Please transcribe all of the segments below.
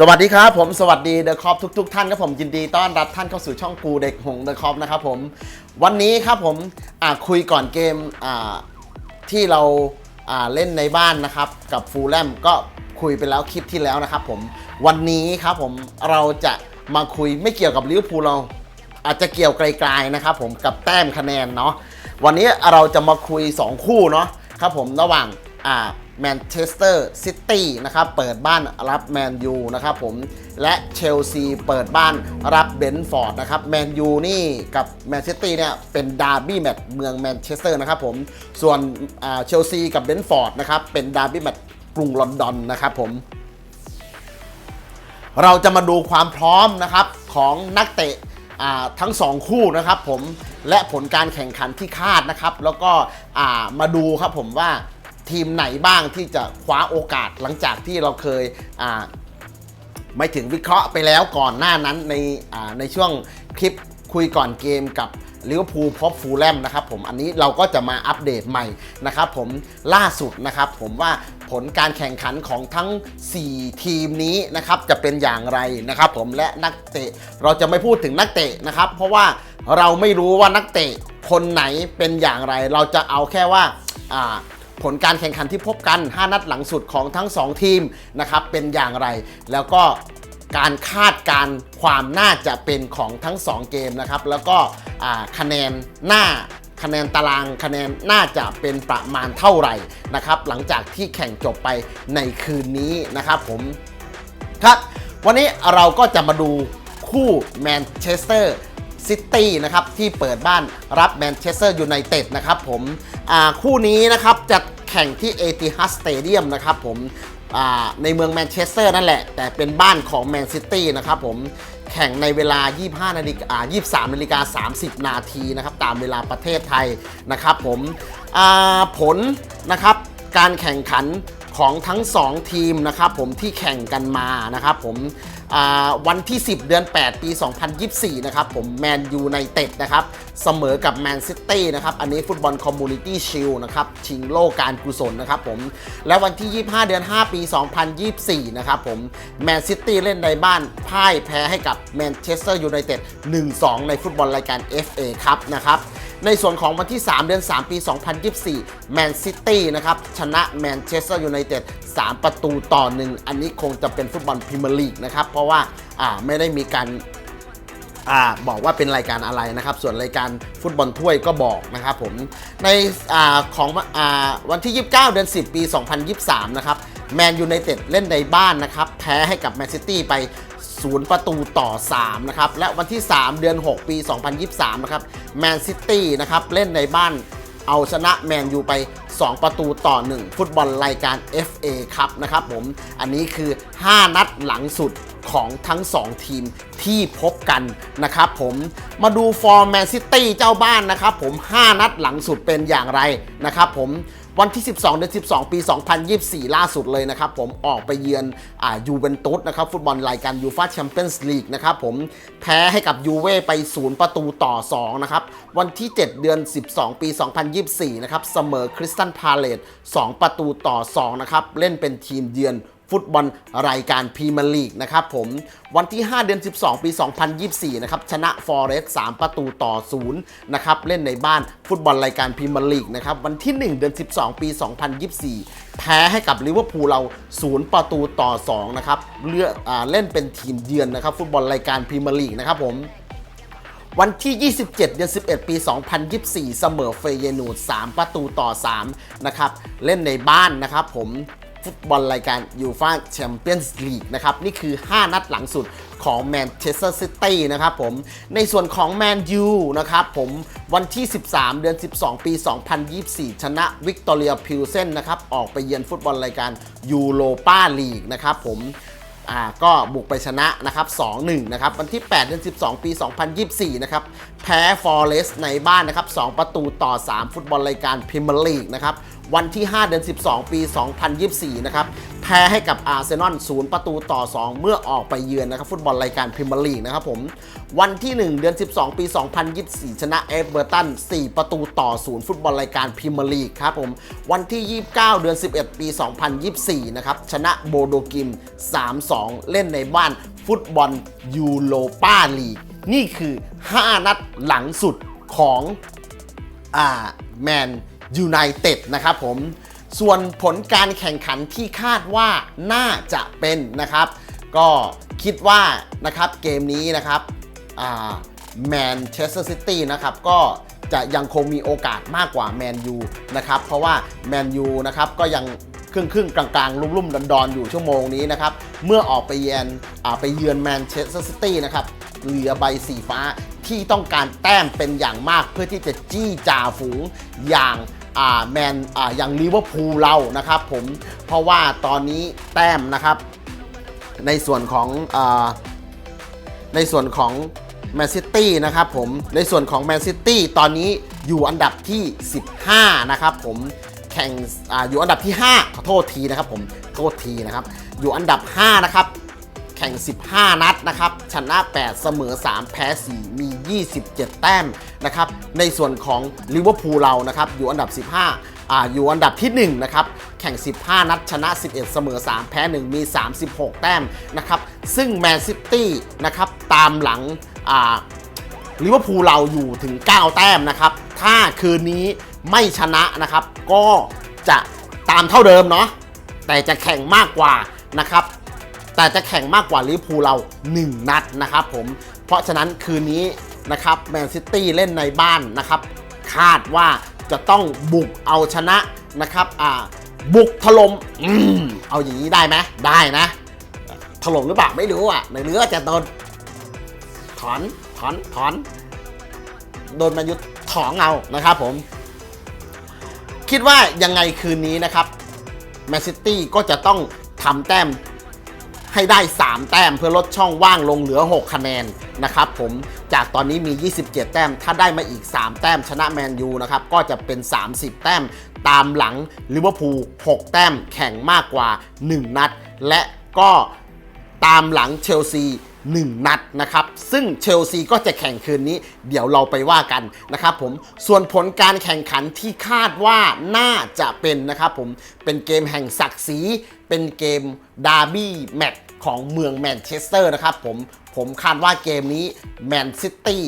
สวัสดีครับผมสวัสดีเดอะคอปทุก ๆ ท่านครับผมยินดีต้อนรับท่านเข้าสู่ช่องกูเด็กหงเดอะคอปนะครับผมวันนี้ครับผมอ่าคุยก่อนเกมอ่าที่เราอ่าเล่นในบ้านนะครับกับฟูลแลมก็คุยไปแล้วคลิปที่แล้วนะครับผมวันนี้ครับผมเราจะมาคุยไม่เกี่ยวกับลิเวอร์พูลเราอาจจะเกี่ยวไกลๆนะครับผมกับแต้มคะแนนเนาะวันนี้เราจะมาคุย 2 คู่เนาะครับผมระหว่างอ่า แมนเชสเตอร์ซิตี้นะครับเปิดบ้านรับแมนยูนะครับผมและเชลซีเปิดบ้านรับเบนฟอร์ดนะครับแมนยูนี่กับแมนเชสเตอร์เนี่ยเป็นดาร์บี้แมตช์เมืองแมนเชสเตอร์นะครับผมส่วนเชลซีกับเบนฟอร์ดนะครับเป็นดาร์บี้แมตช์กรุงลอนดอนนะครับผมเราจะมาดูความพร้อมนะครับของนักเตะทั้งสองคู่นะครับผมและผลการแข่งขันที่คาดนะครับ แล้วก็ามาดูครับผมว่า ทีมไหนบ้างที่จะคว้าโอกาสหลังจากที่เราเคยไม่ถึงวิเคราะห์ไปแล้วก่อนหน้านั้นในในช่วงคลิปคุยก่อนเกมกับลิเวอร์พูลพบฟูลแลมนะครับผมอันนี้เราก็จะมาอัปเดตใหม่นะครับผมล่าสุดนะครับผมว่าผลการแข่งขันของทั้ง 4 ทีมนี้นะครับจะเป็นอย่างไรนะครับผมและนักเตะเราจะไม่พูดถึงนักเตะนะครับ เพราะว่าเราไม่รู้ว่านักเตะคนไหนเป็นอย่างไร เราจะเอาแค่ว่า ผลการแข่งขันที่พบกัน 5 นัดหลังสุดของทั้ง 2 ทีมนะครับเป็นอย่างไร แล้วก็การคาดการความน่าจะเป็นของทั้ง 2 เกมนะครับ แล้วก็คะแนนหน้าคะแนนตารางคะแนนน่าจะเป็นประมาณเท่าไหร่นะครับ หลังจากที่แข่งจบไปในคืนนี้นะครับผมครับ วันนี้เราก็จะมาดูคู่แมนเชสเตอร์ ซิตี้นะครับที่เปิดบ้านรับแมนเชสเตอร์ยูไนเต็ดนะครับผมคู่นี้นะครับจะแข่งที่เอติฮัสสเตเดียมนะครับผมในเมืองแมนเชสเตอร์นั่นแหละ แต่เป็นบ้านของแมนซิตี้นะครับผมแข่งในเวลา 25นาฬิกา23นาฬิกา30 นาทีนะครับตามเวลาประเทศไทยนะครับผมผลนะครับการแข่งขันของทั้ง 2 ทีมนะครับผมที่แข่งกันมานะครับผม วันที่ 10 เดือน 8 ปี 2024 นะครับผมแมนยูไนเต็ดนะครับ เสมอกับแมนซิตี้นะครับ อันนี้ฟุตบอลคอมมูนิตี้ชิลนะครับ ชิงโลกการกุศลนะครับผม และวันที่ 25 เดือน 5 ปี 2024 นะครับผมแมนซิตี้เล่นในบ้านพ่ายแพ้ให้กับแมนเชสเตอร์ยูไนเต็ด1-2 ในฟุตบอลรายการ FA ครับนะครับ ในส่วนของวันที่ 3 เดือน 3 ปี 2024 แมนซิตี้นะครับ ชนะแมนเชสเตอร์ยูไนเต็ด3ประตูต่อ1อันนี้คงจะเป็นฟุตบอลพรีเมียร์ลีกนะครับ เพราะว่าอ่าไม่ได้มีการอ่าบอกว่าเป็นรายการอะไรนะครับ ส่วนรายการฟุตบอลถ้วยก็บอกนะครับผม ในอาของอาวันที่ 29 เดือน 10 ปี 2023 นะครับแมนยูไนเต็ดเล่นในบ้านนะครับ แพ้ให้กับแมนซิตี้ไป 0ประตูต่อ 3 นะครับ และวันที่ 3 เดือน 6 ปี 2023 นะครับแมนซิตี้นะครับ เล่นในบ้านเอาชนะแมนยูไป 2 ประตูต่อ 1 ฟุตบอลรายการ FA ครับนะครับผม อันนี้คือ 5 นัดหลังสุดของทั้ง 2 ทีมที่พบกันนะครับผมมาดูฟอร์มแมนซิตี้เจ้าบ้านนะครับผม 5 นัดหลังสุดเป็นอย่างไรนะครับผม วันที่ 12 เดือน 12 ปี 2024 ล่าสุดเลยนะครับผมออกไปเยือนอ่ายูเวนตุสนะครับฟุตบอลรายการยูฟาแชมเปี้ยนส์ลีกนะครับผมแพ้ให้กับยูเว่ไป 0 ประตูต่อ 2 นะครับ วันที่ 7 เดือน 12 ปี 2024 นะครับเสมอคริสตันพาเลต2 ประตูต่อ 2 นะครับ เล่นเป็นทีมเยือน ฟุตบอลรายการพรีเมียร์ลีกนะครับผมวันที่ 5 เดือน 12 ปี 2024 นะครับ ชนะฟอร์เรสต์3ประตูต่อ 0 นะครับ เล่นในบ้านฟุตบอลรายการพรีเมียร์ลีกนะครับ วันที่ 1 เดือน 12 ปี 2024 แพ้ให้กับลิเวอร์พูลเรา 0 ประตูต่อ 2 นะครับเลือกอ่าเล่นเป็นทีมเยือนนะครับ ฟุตบอลรายการพรีเมียร์ลีกนะครับผมวันที่ 27 เดือน 11 ปี 2024 เสมอเฟเยนูด3ประตูต่อ 3 นะครับ เล่นในบ้านนะครับผม ฟุตบอลรายการยูฟ่าแชมเปี้ยนส์ลีกนะครับ นี่คือ 5 นัดหลังสุดของแมนเชสเตอร์ซิตี้นะครับผม ในส่วนของแมนยูนะครับผมวันที่ 13 เดือน 12 ปี 2024 ชนะวิกตอเรียพิลเซนนะครับ ออกไปเยือนฟุตบอลรายการยูโรปาลีกนะครับผม อ่าก็บุกไปชนะนะครับ2-1นะครับวันที่ 8 เดือน 12 ปี 2024 นะครับ แพ้ฟอร์เรสในบ้านนะครับ 2 ประตูต่อ 3 ฟุตบอลรายการพรีเมียร์ลีกนะครับ วันที่ 5 เดือน 12 ปี 2024 นะครับ แพ้ให้กับอาร์เซนอลศูนย์ประตูต่อ 2 เมื่อออกไปเยือนนะครับฟุตบอลรายการพรีเมียร์ลีกนะครับผม วันที่ 1 เดือน 12 ปี 2024 ชนะเอฟเวอร์ตัน 4 ประตูต่อ 0 ฟุตบอลรายการพรีเมียร์ลีกครับผม วันที่ 29 เดือน 11 ปี 2024 นะครับ ชนะโบโดกิม 3-2 เล่นในบ้านฟุตบอลยูโรปาลีก นี่คือ 5 นัดหลังสุดของอ่าแมนยูไนเต็ดนะครับผม ส่วนผลการแข่งขันที่คาดว่าน่าจะเป็นนะครับ ก็คิดว่านะครับเกมนี้นะครับแมนเชสเตอร์ซิตี้นะครับก็จะยังคงมีโอกาสมากกว่าแมนยูนะครับเพราะว่าแมนยูนะครับก็ยังครึ่งครึ่งกลางๆ ลุ่มๆดอนๆ อยู่ชั่วโมงนี้นะครับ เมื่อออกไปเยือนไปเยือนแมนเชสเตอร์ซิตี้นะครับเหลือใบสีฟ้าที่ต้องการแต้มเป็นอย่างมากเพื่อที่จะจี้จ่าฝูงอย่าง อ่าแมนอ่าอย่างลิเวอร์พูลเรานะครับผมเพราะว่าตอนนี้แต้มนะครับในส่วนของอาในส่วนของแมนซิตี้นะครับผมในส่วนของแมนซิตี้ตอนนี้อยู่อันดับที่ 15 นะครับผมแข่งออยู่อันดับที่ 5 ขอโทษทีนะครับผมโทษทีนะครับ อยู่อันดับ 5 นะครับ แข่ง 15 นัดนะครับ ชนะ 8 เสมอ 3 แพ้ 4 มี 27 แต้มนะครับ ในส่วนของลิเวอร์พูลเรานะครับ อยู่อันดับ 15อ่าอยู่อันดับที่ 1 นะครับ แข่ง 15 นัด ชนะ 11 เสมอ 3 แพ้ 1 มี 36 แต้มนะครับ ซึ่งแมนซิตี้นะครับ ตามหลังอ่าลิเวอร์พูลเราอยู่ถึง 9 แต้มนะครับ ถ้าคืนนี้ไม่ชนะนะครับ ก็จะตามเท่าเดิมเนาะแต่จะแข่งมากกว่านะครับ แต่จะแข่งมากกว่าลิเวอร์พูลเรา 1 นัดนะครับผมเพราะฉะนั้นคืนนี้นะครับแมนซิตี้เล่นในบ้านนะครับ คาดว่าจะต้องบุกเอาชนะนะครับอ่าบุกถล่มอืมเอาอย่างนี้ได้ไหมได้นะ ถล่มหรือเปล่าไม่รู้อะ ในเรือจะโดนถอนถอนถอนโดนมนยูถองเอานะครับผม คิดว่ายังไงคืนนี้นะครับแมนซิตี้ก็จะต้องทำแต้ม ให้ได้ 3 แต้มเพื่อลดช่องว่างลงเหลือ 6 คะแนนนะครับผมจากตอนนี้มี 27 แต้ม ถ้าได้มาอีก 3 แต้มชนะแมนยูนะครับก็จะเป็น 30 แต้มตามหลังลิเวอร์พูล6แต้มแข่งมากกว่า 1 นัด และก็ตามหลังเชลซี1 นัดนะครับ ซึ่งเชลซีก็จะแข่งคืนนี้ เดี๋ยวเราไปว่ากันนะครับผม ส่วนผลการแข่งขันที่คาดว่าน่าจะเป็นนะครับผม เป็นเกมแห่งศักดิ์ศรี เป็นเกมดาร์บี้แมตช์ ของเมืองแมนเชสเตอร์นะครับผมผมคาดว่าเกมนี้แมนซิตี้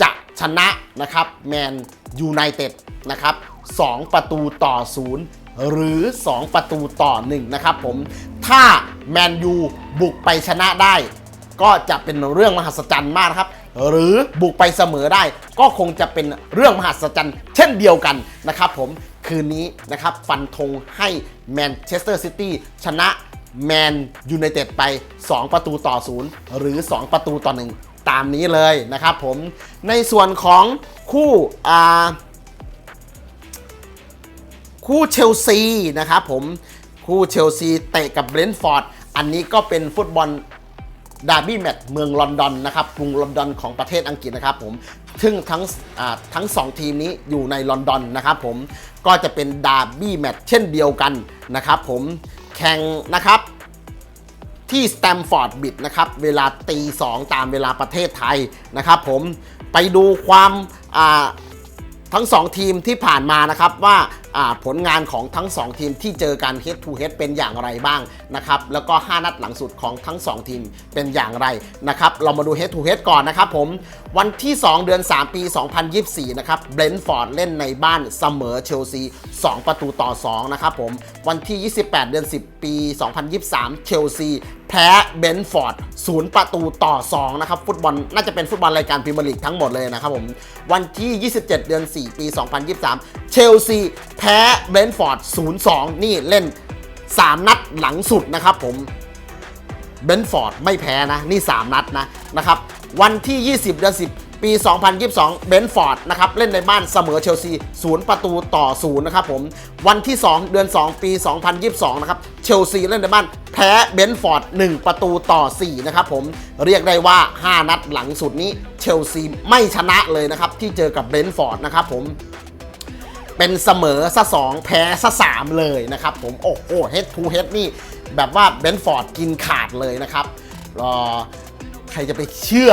จะชนะนะครับแมนยูไนเต็ดนะครับ2ประตูต่อ 0 หรือ 2 ประตูต่อ 1 นะครับผมถ้าแมนยูบุกไปชนะได้ ก็จะเป็นเรื่องมหัศจรรย์มากครับ หรือบุกไปเสมอได้ ก็คงจะเป็นเรื่องมหัศจรรย์ เช่นเดียวกันนะครับผมคืนนี้นะครับฟันธงให้แมนเชสเตอร์ซิตี้ชนะ แมนยูไนเต็ดไป 2 ประตูต่อ0หรือ 2 ประตูต่อ1ตามนี้เลยนะครับผมในส่วนของคู่อ่าคู่เชลซีนะครับผมคู่เชลซีเตะกับเบรนท์ฟอร์ด อันนี้ก็เป็นฟุตบอลดาร์บี้แมตช์เมืองลอนดอนนะครับกรุงลอนดอนของประเทศอังกฤษนะครับผมซึ่งทั้งทั้งสองทีมนี้อยู่ในลอนดอนนะครับผมก็จะเป็นดาร์บี้แมตช์เช่นเดียวกันนะครับผมแข่งนะครับ ที่สแตมฟอร์ดบิดนะครับ เวลาตีสองตามเวลาประเทศไทยนะครับผมไปดูความทั้ง 2 ทีมที่ผ่านมานะครับว่า ผลงานของทั้ง 2 ทีมที่เจอกัน head to head เป็นอย่างไรบ้างนะครับแล้วก็ 5 นัดหลังสุดของทั้ง 2 ทีมเป็นอย่างไรนะครับเรามาดู head to head ก่อนนะครับผมวันที่ 2 เดือน 3 ปี 2024 นะครับเบรนท์ฟอร์ดเล่นในบ้านเสมอเชลซี 2 ประตูต่อ 2 นะครับผมวันที่ 28 เดือน 10 ปี 2023 เชลซีแพ้เบนฟอร์ด0ประตูต่อ 2 นะครับ ฟุตบอลน่าจะเป็นฟุตบอลรายการพรีเมียร์ลีกทั้งหมดเลยนะครับผม วันที่ 27 เดือน 4 ปี 2023 เชลซีแพพ้เบนฟอร์ด 0-2 นี่เล่น 3 นัดหลังสุดนะครับผมเบนฟอร์ดไม่แพ้นะ นี่ 3 นัดนะนะครับ วันที่ 20เดือน10 ปี 2022 เบนฟอร์ดนะครับเล่นในบ้านเสมอเชลซี 0 ประตูต่อ 0 นะครับผม วันที่ 2 เดือน 2 ปี 2022 นะครับ เชลซีเล่นในบ้านแพ้เบนฟอร์ด 1 ประตูต่อ 4 นะครับผม เรียกได้ว่า 5 นัดหลังสุดนี้ เชลซีไม่ชนะเลยนะครับ ที่เจอกับเบนฟอร์ดนะครับผม เป็นเสมอซะสองแพ้ซะสามเลยนะครับผมโอ้โหเฮดทูเฮดนี่แบบว่าเบนฟอร์ดกินขาดเลยนะครับรอใครจะไปเชื่อ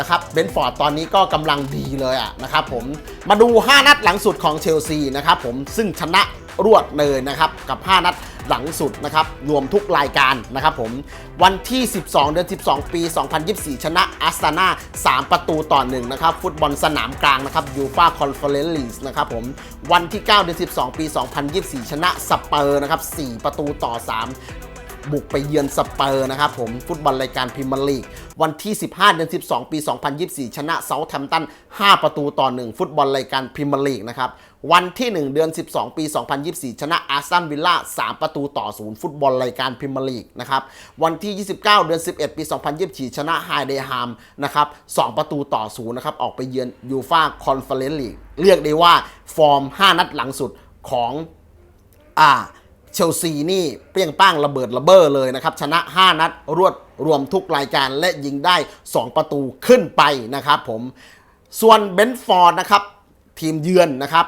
นะครับเบนฟอร์ดตอนนี้ก็กำลังดีเลยอะนะครับผมมาดู 5 นัดหลังสุดของเชลซีนะครับผมซึ่งชนะรวดเลยนะครับกับ 5 นัด หลังสุดนะครับรวมทุกรายการนะครับผมวันที่ 12 เดือน 12 ปี 2024 ชนะอาสตานา3 ประตูต่อ1นะครับฟุตบอลสนามกลางนะครับยูฟาคอนเฟอเรนซ์ลีกนะครับผมวันที่ 9 เดือน 12 ปี 2024 ชนะสเปอร์นะครับ4ประตูต่อ 3 บุกไปเยือนสเปอร์นะครับผมฟุตบอลรายการพรีเมียร์ลีก วันที่ 15 เดือน 12 ปี 2024 ชนะเซาท์แฮมป์ตัน 5 ประตูต่อ 1 ฟุตบอลรายการพรีเมียร์ลีกนะครับวันที่ 1 เดือน 12 ปี 2024 ชนะอาร์ซันวิลล่า 3 ประตูต่อ 0 ฟุตบอลรายการพรีเมียร์ลีกนะครับวันที่ 29 เดือน 11 ปี 2024 ชนะไฮเดฮามนะครับ 2 ประตูต่อ 0 นะครับ ออกไปเยือนยูฟาคอนเฟอเรนซ์ลีกเรียกได้ว่าฟอร์ม 5 นัดหลังสุดของอ่า เชลซีนี่เปรี้ยงป้างระเบิดระเบ้อเลยนะครับ ชนะ 5 นัดรวดรวมทุกรายการและยิงได้ 2 ประตูขึ้นไปนะครับผมส่วนเบนฟอร์ดนะครับทีมเยือนนะครับ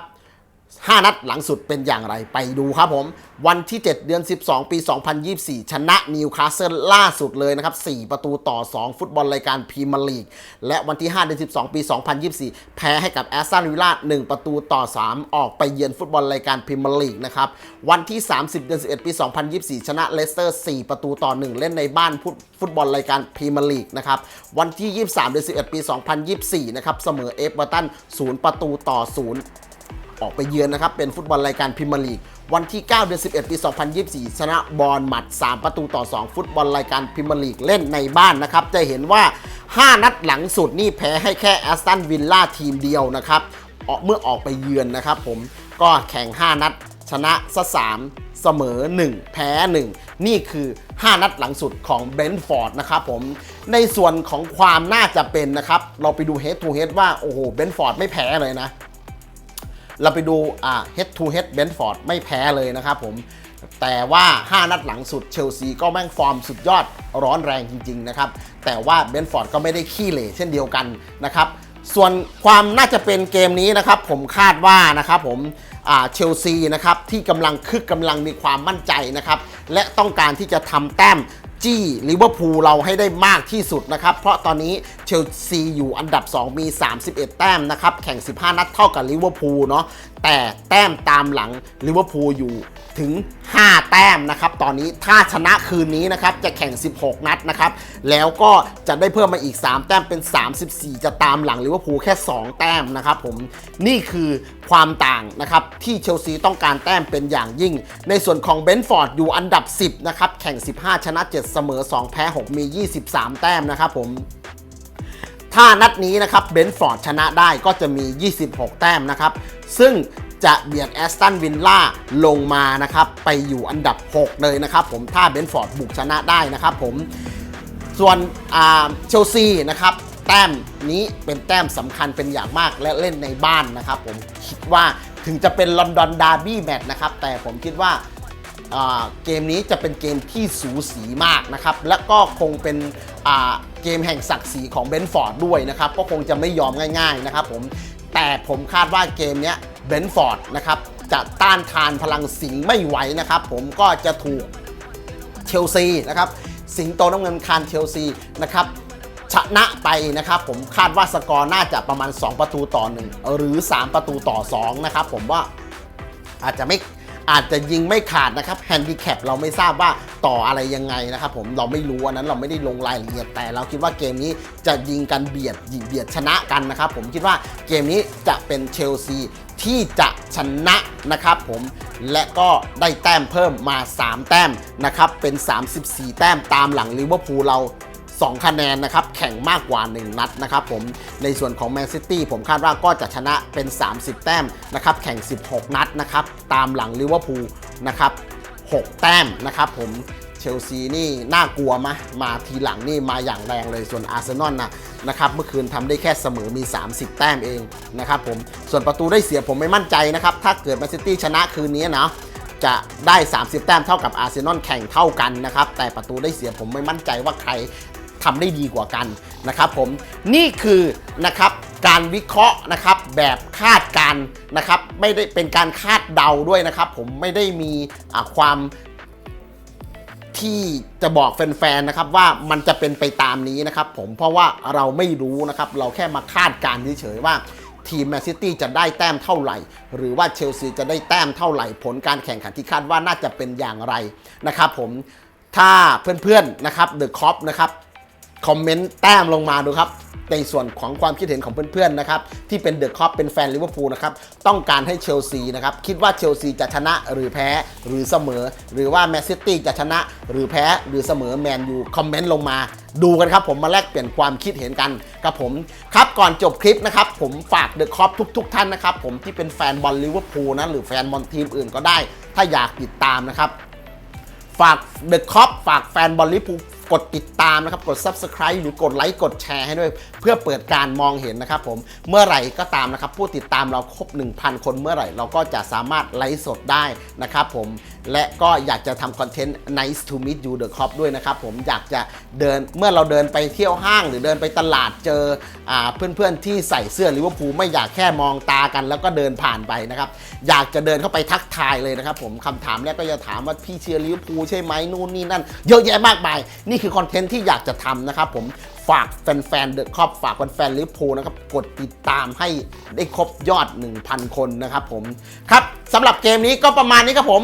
5 นัดหลังสุดเป็นอย่างไรไปดูครับผม วันที่ 7 เดือน 12 ปี 2024 ชนะนิวคาสเซิลล่าสุดเลยนะครับ 4 ประตูต่อ 2 ฟุตบอลรายการพรีเมียร์ลีก และวันที่ 5 เดือน 12 ปี 2024 แพ้ให้กับแอสตันวิลล่า1ประตูต่อ 3 ออกไปเยือนฟุตบอลรายการพรีเมียร์ลีกนะครับ วันที่ 30 เดือน 11 ปี 2024 ชนะเลสเตอร์ 4 ประตูต่อ 1 เล่นในบ้านฟุตบอลรายการพรีเมียร์ลีกนะครับ วันที่ 23 เดือน 11 ปี 2024 นะครับ เสมอเอฟเวอร์ตัน 0 ประตูต่อ 0 ออกไปเยือนนะครับ เป็นฟุตบอลรายการพรีเมียร์ลีก วันที่ 9 เดือน 11 ปี 2024 ชนะบอลหมัด 3 ประตูต่อ 2 ฟุตบอลรายการพรีเมียร์ลีกเล่นในบ้านนะครับ จะเห็นว่า 5 นัดหลังสุดนี่แพ้ให้แค่แอสตันวิลล่าทีมเดียวนะครับออกเมื่อออกไปเยือนนะครับผมก็แข่ง 5 นัด ชนะซะ3เสมอ 1 แพ้ 1 นี่คือ 5 นัดหลังสุดของเบนฟอร์ดนะครับผม ในส่วนของความน่าจะเป็นนะครับ เราไปดู head to head ว่า โอ้โหเบนฟอร์ดไม่แพ้เลยนะ เราไปดูอ่า head to head เบนฟอร์ดไม่แพ้เลยนะครับผม แต่ว่า 5 นัดหลังสุดเชลซีก็แม่งฟอร์มสุดยอดร้อนแรงจริง ๆ นะครับ แต่ว่าเบนฟอร์ดก็ไม่ได้ขี้เหร่เช่นเดียวกันนะครับส่วนความน่าจะเป็นเกมนี้นะครับ ผมคาดว่านะครับผมอ่าเชลซีนะครับที่กำลังคึกกำลังมีความมั่นใจนะครับ และต้องการที่จะทำแต้ม จี้ลิเวอร์พูลเราให้ได้มากที่สุดนะครับ เพราะตอนนี้เชลซีอยู่อันดับ 2 มี 31 แต้มนะครับ แข่ง 15 นัดเท่ากับลิเวอร์พูลเนาะแต่แต้มตามหลังลิเวอร์พูลอยู่ถึง 5 แต้มนะครับ ตอนนี้ถ้าชนะคืนนี้นะครับ จะแข่ง 16 นัดนะครับ แล้วก็จะได้เพิ่มมาอีก 3 แต้มเป็น 34 จะตามหลังลิเวอร์พูลแค่ 2 แต้มนะครับผม นี่คือความต่างนะครับ ที่เชลซีต้องการแต้มเป็นอย่างยิ่ง ในส่วนของเบนฟอร์ดอยู่อันดับ 10 นะครับ แข่ง 15 ชนะ 7 เสมอ 2 แพ้ 6 มี 23 แต้มนะครับผมถ้านัดนี้นะครับเบนฟอร์ดชนะได้ก็จะมี 26 แต้มนะครับ ซึ่งจะเบียดแอสตันวินล่าลงมานะครับ ไปอยู่อันดับ 6 เลยนะครับผมถ้าเบนฟอร์ดบุกชนะได้นะครับผมส่วนเชลซีนะครับแต้มนี้เป็นแต้มสำคัญเป็นอย่างมากและเล่นในบ้านนะครับผมคิดว่าถึงจะเป็นลอนดอนดาร์บี้แมตช์นะครับ แต่ผมคิดว่าเกมนี้จะเป็นเกมที่สูสีมากนะครับ และก็คงเป็นเกมแห่งศักดิ์ศรีของเบนฟอร์ดด้วยนะครับ ก็คงจะไม่ยอมง่าย ๆ นะครับผม แต่ผมคาดว่าเกมนี้เบนฟอร์ดนะครับจะต้านทานพลังสิงไม่ไหวนะครับ ผมก็จะถูกเชลซีนะครับสิงโตน้ำเงินคานเชลซีนะครับชนะไปนะครับ ผมคาดว่าสกอร์น่าจะประมาณ 2 ประตูต่อ 1 หรือ 3 ประตูต่อ 2 นะครับ ผมว่าอาจจะไม่อาจจะยิงไม่ขาดนะครับแฮนดิแคปเราไม่ทราบว่า ต่ออะไรยังไงนะครับผมเราไม่รู้อันนั้นเราไม่ได้ลงรายละเอียดแต่เราคิดว่าเกมนี้จะยิงกันเบียดยิงเบียดชนะกันนะครับผมคิดว่าเกมนี้จะเป็นเชลซีที่จะชนะนะครับผมและก็ได้แต้มเพิ่มมา 3 แต้มนะครับเป็น 34 แต้มตามหลังลิเวอร์พูลเรา2 คะแนนนะครับ แข่งมากกว่า 1 นัดนะครับผม ในส่วนของแมนซิตี้ผมคาดว่าก็จะชนะเป็น 30 แต้มนะครับ แข่ง 16 นัดนะครับ ตามหลังลิเวอร์พูลนะครับ 6 แต้มนะครับผมเชลซีนี่น่ากลัวมะมาทีหลังนี่มาอย่างแรงเลยส่วนอาร์เซนอลนะนะครับเมื่อคืนทำได้แค่เสมอมี 30 แต้มเองนะครับผมส่วนประตูได้เสียผมไม่มั่นใจนะครับถ้าเกิดแมนซิตี้ชนะคืนนี้นะจะได้ 30 แต้มเท่ากับอาร์เซนอลแข่งเท่ากันนะครับแต่ประตูได้เสียผมไม่มั่นใจว่าใครทำได้ดีกว่ากันนะครับผมนี่คือนะครับ การวิเคราะห์นะครับแบบคาดการนะครับไม่ได้เป็นการคาดเดาด้วยนะครับ ผมไม่ได้มีความที่จะบอกแฟนๆนะครับว่ามันจะเป็นไปตามนี้นะครับ ผมเพราะว่าเราไม่รู้นะครับ เราแค่มาคาดการณ์เฉยๆว่าทีมแมนซิตี้จะได้แต้มเท่าไหร่ หรือว่าเชลซีจะได้แต้มเท่าไหร่ ผลการแข่งขันที่คาดว่าน่าจะเป็นอย่างไรนะครับ ผมถ้าเพื่อนๆนะครับเดอะคอปนะครับ คอมเมนต์แต้มลงมาดูครับ ในส่วนของความคิดเห็นของเพื่อนๆนะครับที่เป็นเดอะคอปเป็นแฟนลิเวอร์พูลนะครับต้องการให้เชลซีนะครับคิดว่าเชลซีจะชนะหรือแพ้หรือเสมอ หรือว่าแมนซิตี้จะชนะหรือแพ้หรือเสมอแมนยูคอมเมนต์ลงมาดูกันครับผมมาแลกเปลี่ยนความคิดเห็นกันกับผมครับก่อนจบคลิปนะครับผมฝากเดอะคอปทุก ๆ ท่านนะครับผมที่เป็นแฟนบอลลิเวอร์พูลนะหรือแฟนบอลทีมอื่นก็ได้ ถ้าอยากติดตามนะครับฝากเดอะคอปฝากแฟนบอลลิเวอร์พูล กดติดตามนะครับ กด Subscribe หรือกดไลค์กดแชร์ให้ด้วย เพื่อเปิดการมองเห็นนะครับผมเมื่อไหร่ก็ตามนะครับ ผู้ติดตามเราครบ 1,000 คนเมื่อไหร่ เราก็จะสามารถไลฟ์สดได้นะครับผมและก็อยากจะทำคอนเทนต์ nice to meet you the cop ด้วยนะครับผมอยากจะเดินเมื่อเราเดินไปเที่ยวห้าง หรือเดินไปตลาดเจออเพื่อนๆที่ใส่เสื้อลิเวอร์พูลไม่อยากแค่มองตากัน แล้วก็เดินผ่านไปนะครับอยากจะเดินเข้าไปทักทายเลยนะครับผมคำถามแรกก็จะถามว่าพี่เชียร์ลิเวอร์พูลใช่ไหมนู่นนี่นั่น เยอะแยะมากมาย นี่คือคอนเทนต์ที่อยากจะทำนะครับผมฝากแฟนๆเดอะครอปฝากแฟนๆลิเวอร์พูลนะครับกดติดตามให้ได้ครบยอด 1,000 คนนะครับผมครับสำหรับเกมนี้ก็ประมาณนี้ครับผม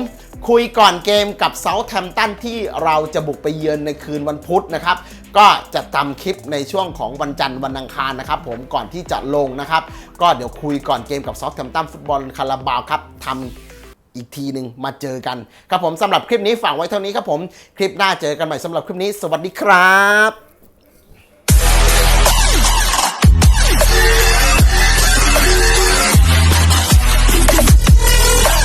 คุยก่อนเกมกับเซาท์แ m มตันที่เราจะบุกไปเยือนในคืนวันพุธนะครับ ก็จะทำคลิปในช่วงของวันจันทร์วันอังคารนะครับผมก่อนที่จะลงนะครับ ก็เดี๋ยวคุยก่อนเกมกับเซาท์แคมตัมฟุตบอลคาราบาวครับทำอีกทีหนึ่งมาเจอกัน ครับผมสำหรับคลิปนี้ฝากไว้เท่านี้ครับผม คลิปหน้าเจอกันใหม่สำหรับคลิปนี้ สวัสดีครับ